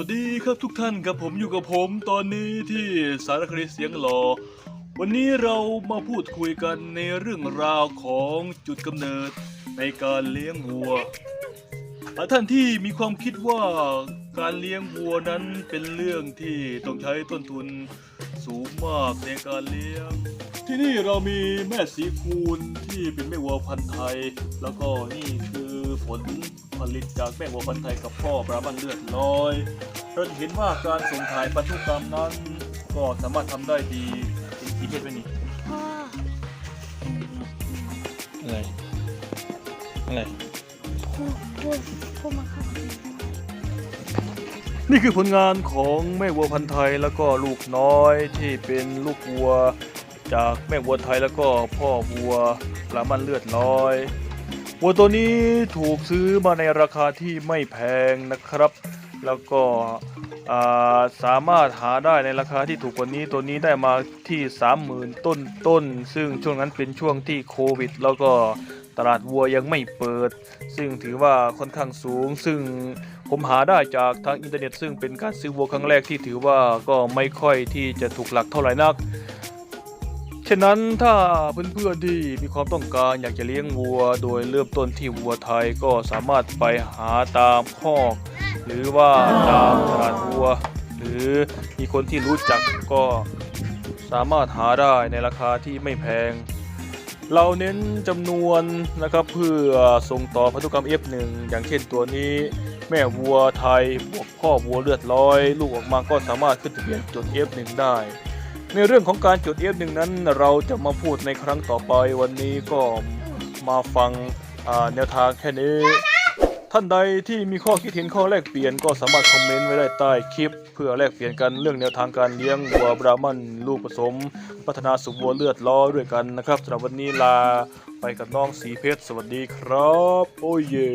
วัสดีครับทุกท่านกับผมอยู่กับผมตอนนี้ที่สารคดีเสียงหลอ วันนี้เรามาพูดคุยกันในเรื่องราวของจุดกำเนิดในการเลี้ยงวัวท่านที่มีความคิดว่าการเลี้ยงวัวนั้นเป็นเรื่องที่ต้องใช้ต้นทุนสูงมากในการเลี้ยง ที่นี่เรามีแม่สีคูณที่เป็นแม่วัวพันธุ์ไทย แล้วก็นี่คือ ผลผลิตจากแม่วัวพันธุ์ไทยกับพ่อบรามันเลือดลอย เราจะเห็นว่าการส่งถ่ายพันธุกรรมนั้น ก็สามารถทำได้ดีเป็นกี่เพศไว้นี่พ่ออะไรอะไรพูดพูดพูดมาครับนี่คือผลงานของแม่วัวพันธุ์ไทยแล้วก็ลูกน้อยที่เป็นลูกวัว จากแม่วัวไทยแล้วก็พ่อวัวปลามันเลือดลอย วัวตัวนี้ถูกซื้อมาในราคาที่ไม่แพงนะครับ แล้วก็สามารถหาได้ในราคาที่ถูกกว่านี้ตัวนี้ได้มาที่ 30,000 ต้นต้น ซึ่งช่วงนั้นเป็นช่วงที่โควิด แล้วก็ตลาดวัวยังไม่เปิด ซึ่งถือว่าค่อนข้างสูง ซึ่งผมหาได้จากทางอินเทอร์เน็ต ซึ่งเป็นการซื้อวัวครั้งแรกที่ถือว่าก็ไม่ค่อยที่จะถูกหลักเท่าไหร่นัก ฉะนั้นถ้าเพื่อนๆที่มีความต้องการอยากจะเลี้ยงวัว โดยเริ่มต้นที่วัวไทยก็สามารถไปหาตามคอก หรือว่าตามตลาดวัว หรือมีคนที่รู้จักก็สามารถหาได้ในราคาที่ไม่แพง เราเน้นจำนวนนะครับเพื่อส่งต่อพันธุกรรม F1 อย่างเช่นตัวนี้ แม่วัวไทยบวกพ่อวัวเลือดร้อย ลูกออกมาก็สามารถขึ้นทะเบียนจด F1 ได้ ในเรื่องของการจด F1 นั้นเราจะมาพูดในครั้งต่อไปวันนี้ก็มาฟังแนวทางแค่นี้ ท่านใดที่มีข้อคิดเห็นข้อแลกเปลี่ยนก็สามารถคอมเมนต์ไว้ได้ใต้คลิป เพื่อแลกเปลี่ยนกันเรื่องแนวทางการเลี้ยงวัวบรามันลูกผสม พัฒนาสุวัวเลือดล้อด้วยกันนะครับสำหรับวันนี้ลาไปกับน้องสีเพชรสวัสดีครับ โอ้ยเย่